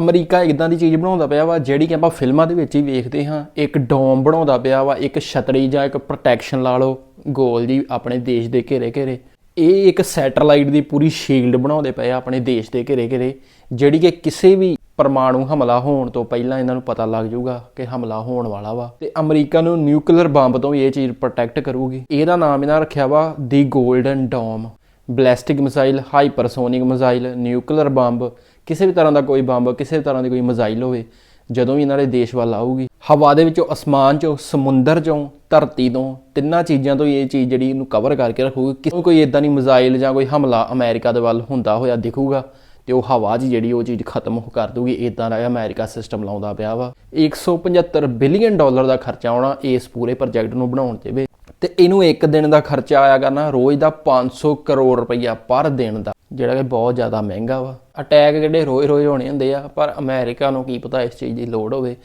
America ਇਦਾਂ ਦੀ ਚੀਜ਼ ਬਣਾਉਂਦਾ ਪਿਆ ਵਾ, ਜਿਹੜੀ ਕਿ ਆਪਾਂ ਫਿਲਮਾਂ ਦੇ ਵਿੱਚ ਹੀ ਵੇਖਦੇ ਹਾਂ। ਇੱਕ ਡੋਮ ਬਣਾਉਂਦਾ ਪਿਆ ਵਾ, ਇੱਕ ਛਤਰੀ ਜਾਂ ਇੱਕ ਪ੍ਰੋਟੈਕਸ਼ਨ ਲਾ ਲਓ, ਗੋਲ ਜੀ ਆਪਣੇ ਦੇਸ਼ ਦੇ ਘੇਰੇ ਘੇਰੇ ਇਹ ਇੱਕ ਸੈਟੇਲਾਈਟ ਦੀ ਪੂਰੀ ਸ਼ੀਲਡ ਬਣਾਉਂਦੇ ਪਏ ਆ ਆਪਣੇ ਦੇਸ਼ ਦੇ ਘੇਰੇ ਘੇਰੇ ਜਿਹੜੀ ਕਿ ਕਿਸੇ ਵੀ ਪਰਮਾਣੂ ਹਮਲਾ ਹੋਣ ਤੋਂ ਪਹਿਲਾਂ ਇਹਨਾਂ ਨੂੰ ਪਤਾ ਲੱਗ ਜਾਊਗਾ ਕਿ ਹਮਲਾ ਹੋਣ ਵਾਲਾ ਵਾ। ਤੇ ਅਮਰੀਕਾ ਨੂੰ ਨਿਊਕਲੀਅਰ ਬੰਬ ਤੋਂ ਵੀ ਇਹ ਚੀਜ਼ ਪ੍ਰੋਟੈਕਟ ਕਰੂਗੀ। ਇਹਦਾ ਨਾਮ ਇਹਨਾਂ ਰੱਖਿਆ ਵਾ ਦੀ golden dome ballistic missile, hypersonic missile, nuclear bomb, ਕਿਸੇ ਵੀ ਤਰ੍ਹਾਂ ਦਾ ਕੋਈ ਬੰਬ, ਕਿਸੇ ਵੀ ਤਰ੍ਹਾਂ ਦੀ ਕੋਈ ਮਿਸਾਈਲ ਹੋਵੇ, ਜਦੋਂ ਵੀ ਇਹਨਾਂ ਦੇ ਦੇਸ਼ ਵੱਲ ਆਊਗੀ, ਹਵਾ ਦੇ ਵਿੱਚੋਂ, ਅਸਮਾਨ ਚੋਂ, ਸਮੁੰਦਰ ਚੋਂ, ਧਰਤੀ ਤੋਂ, ਤਿੰਨਾਂ ਚੀਜ਼ਾਂ ਤੋਂ ਹੀ ਇਹ ਚੀਜ਼ ਜਿਹੜੀ ਇਹਨੂੰ ਕਵਰ ਕਰਕੇ ਰੱਖੂਗੀ। ਕਿ ਕੋਈ ਇਦਾਂ ਦੀ ਮਿਸਾਈਲ ਜਾਂ ਕੋਈ ਹਮਲਾ ਅਮਰੀਕਾ ਦੇ ਵੱਲ ਹੁੰਦਾ ਹੋਇਆ ਦਿਖੂਗਾ, ਤੇ ਉਹ ਹਵਾ 'ਚ ਜਿਹੜੀ ਉਹ ਚੀਜ਼ ਖਤਮ ਕਰ ਦੂਗੀ ਇਦਾਂ ਦਾ ਅਮਰੀਕਾ ਸਿਸਟਮ ਲਾਉਂਦਾ ਪਿਆ ਵਾ। 175 ਬਿਲੀਅਨ ਡਾਲਰ ਦਾ ਖਰਚਾ ਆਉਣਾ ਇਸ ਪੂਰੇ ਪ੍ਰੋਜੈਕਟ ਨੂੰ ਬਣਾਉਣ ਤੇ ਵੇ। ਤੇ ਇਹਨੂੰ ਇੱਕ ਦਿਨ ਦਾ ਖਰਚਾ ਆਇਆ ਕਰਨਾ, ਰੋਜ਼ ਦਾ 500 ਕਰੋੜ ਰੁਪਈਆ ਪਰ ਦਿਨ ਦਾ, ਜਿਹੜਾ ਕਿ ਬਹੁਤ ਜ਼ਿਆਦਾ ਮਹਿੰਗਾ ਵਾ। ਅਟੈਕ ਜਿਹੜੇ ਰੋਜ਼ ਰੋਜ਼ ਹੋਣੇ ਹੁੰਦੇ ਆ, ਪਰ ਅਮਰੀਕਾ ਨੂੰ ਕੀ ਪਤਾ ਇਸ ਚੀਜ਼ ਦੀ ਲੋੜ ਹੋਵੇ।